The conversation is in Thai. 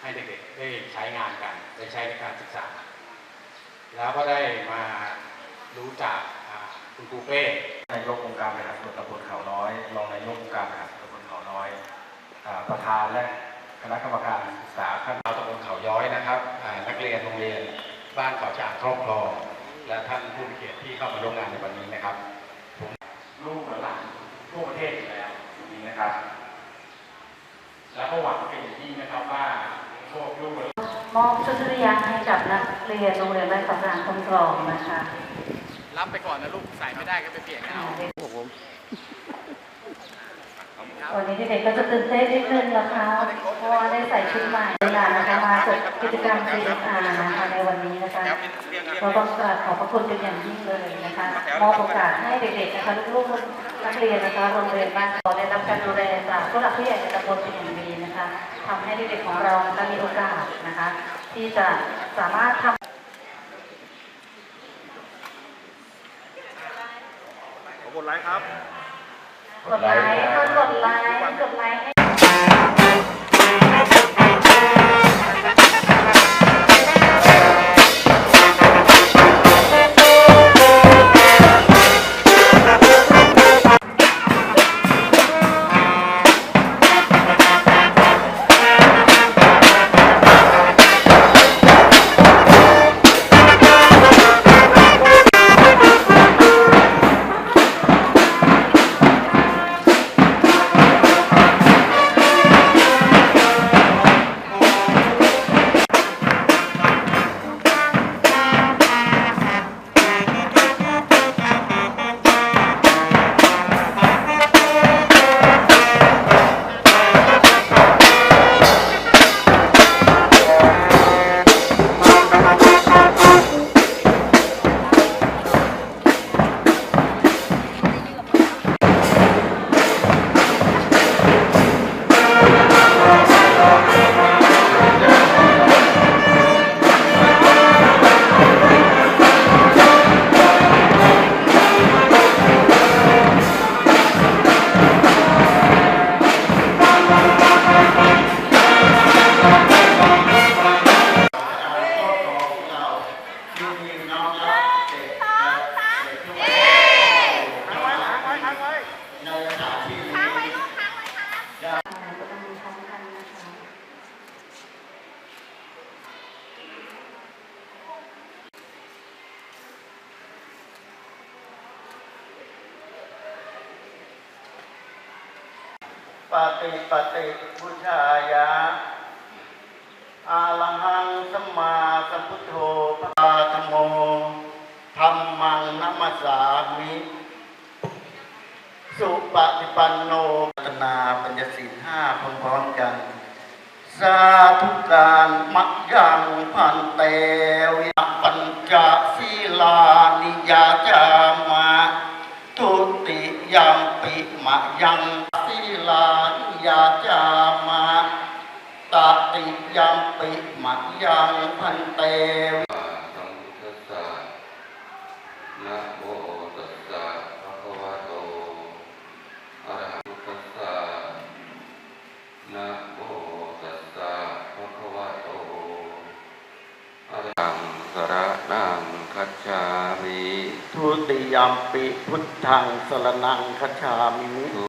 ให้เด็กๆได้ใช้งานกัน ได้ใช้ในการศึกษา แล้วก็ได้มารู้จักอ่าคุณครูเป้นายกองค์การบริหารส่วนตำบลเขาน้อย รองนายกองค์การบริหารส่วนตำบลเขาน้อยอ่าประธานและคณะกรรมการศึกษาขั้นเราตำบลเขาย้อยนะครับอ่านักเรียนโรงเรียนบ้านเขาจ่างครอบครองและท่านผู้มีเกียรติที่เข้ามาร่วมงานในวันนี้นะครับ ลูกหลานทั่วประเทศอยู่แล้วอย่างนี้นะครับ แล้วก็หวังเป็นอย่างยิ่งนะครับว่าพวกลูกหลาน ม อบชุดนักเรียนให้กับนักเรียนโรงเรียนบ้านเขากลางคมกรองนะคะรับไปก่อนนะลูกใส่ไม่ได้ก็ไปเปลี่ยนเอาวันนี้เด็กๆก็จะตื่นเต้นนิดนึงนะคะเพราะว่าได้ใส่ชุดใหม่ในงานนะคะมาจบกิจกรรม CSR นะคะในวันนี้นะคะเราต้องกราบขอบพระคุณเป็นอย่างยิ่งเลยนะคะ มอบโอกาสให้เด็กๆนะคะลูกๆนักเรียนนะคะโรงเรียนบ้านเราได้รับการดูแลจากผู้หลักผู้ใหญ่ในตำบลเป็นอย่างดีนะคะทำให้เด็กๆของเรานะคะมีโอกาสนะคะ ที่จะสามารถทำกดไลค์ครับกดไลค์ก็กดไลค์กดไลค์ให้ ปฏิปฏิพุชายะอาลังหังสัมมาสัมพุทโธพระธรรมโมธรรมังนัมมสสามิ สุป ฏิปันโนพัฒนาปัญญสินห้าพร้อมๆกัน สาธุการมักยังพันเตวิปัญจศีลานิยาจามาทุติยัมปิมะยังศีลานิยาจามาตติยัมปิมะยังพันเตสัมพุทธัสสะนะโมตัสสะภะคะวะโต อะระหะพุทธัสสะนะโมตัสสะภะคะวะโต อะระหังสระนังคัจฉามิ ทุติ ยัมปิพุทธังสรนังคชามิ